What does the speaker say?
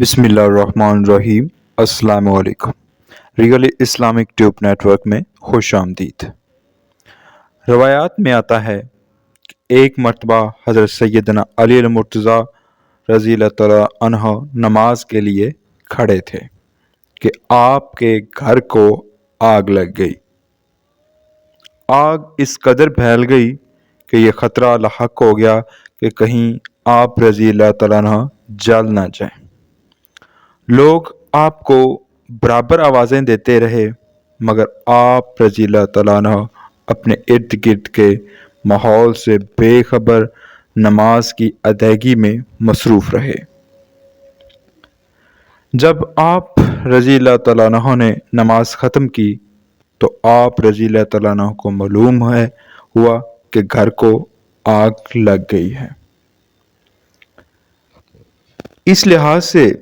بسم اللہ الرحمن الرحیم السلام علیکم Regal Islamic Tube network میں خوش آمدید. روایات میں آتا ہے کہ ایک مرتبہ حضرت سیدنا علی المرتضیٰ رضی اللہ تعالیٰ عنہ نماز کے لیے کھڑے تھے کہ آپ کے گھر کو آگ لگ گئی. آگ اس قدر پھیل گئی کہ یہ خطرہ لاحق ہو گیا کہ کہیں آپ رضی اللہ تعالیٰ عنہ جل نہ جائیں. لوگ آپ کو برابر آوازیں دیتے رہے، مگر آپ رضی اللہ تعالیٰ عنہ اپنے ارد گرد کے ماحول سے بے خبر نماز کی ادائیگی میں مصروف رہے۔ جب آپ رضی اللہ تعالیٰ عنہ نے نماز ختم کی تو آپ رضی اللہ تعالیٰ عنہ کو معلوم ہے، ہوا کہ گھر کو آگ لگ گئی ہے۔ اس لحاظ سے